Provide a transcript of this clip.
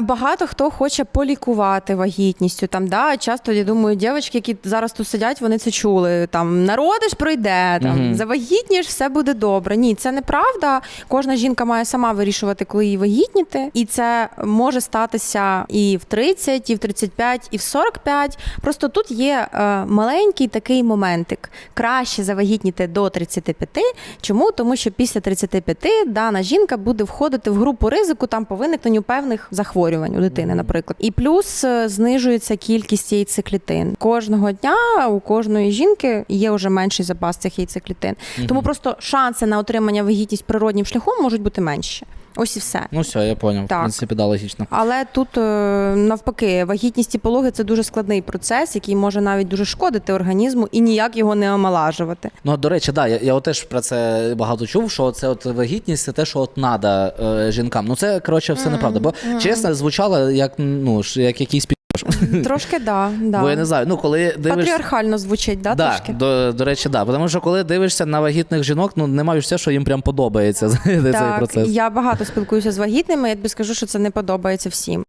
Багато хто хоче полікувати вагітністю. Там да часто я думаю, дівчатки, які зараз тут сидять, вони це чули. Там народиш пройде, там Мгм. завагітніш, все буде добре. Ні, це неправда. Кожна жінка має сама вирішувати, коли їй вагітніти, і це може статися і в 30, і в 35, і в 45. Просто тут є е, маленький такий моментик. Краще завагітніти до 35. Чому? Тому що після 35 дана жінка буде входити в групу ризику там по виникненню певних захворювань у дитини, наприклад. І плюс е, знижується кількість яйцеклітин. Кожного дня у кожної жінки є вже менший запас цих яйцеклітин. Тому просто шанси на отримання вагітність природнім шляхом можуть бути менші. Ось і все. Ну все, я поняв. Так. В принципі, да, логічно. Але тут е, навпаки, вагітність і пологи це дуже складний процес, який може навіть дуже шкодити організму і ніяк його не омалажувати. Ну, до речі, да, я, я от теж про це багато чув, що це от вагітність, це те, що от надо е, жінкам. Ну це коротше все неправда. Бо чесно, звучало як ну як якийсь. Трошки да, да. Бо я не знаю. Ну коли дивишся. Патріархально звучить, да, Да, трошки? до, до речі, да. Тому що коли дивишся на вагітних жінок, ну немає все, що їм прям подобається цей процес. я багато спілкуюся з вагітними. Я тобі скажу, що це не подобається всім.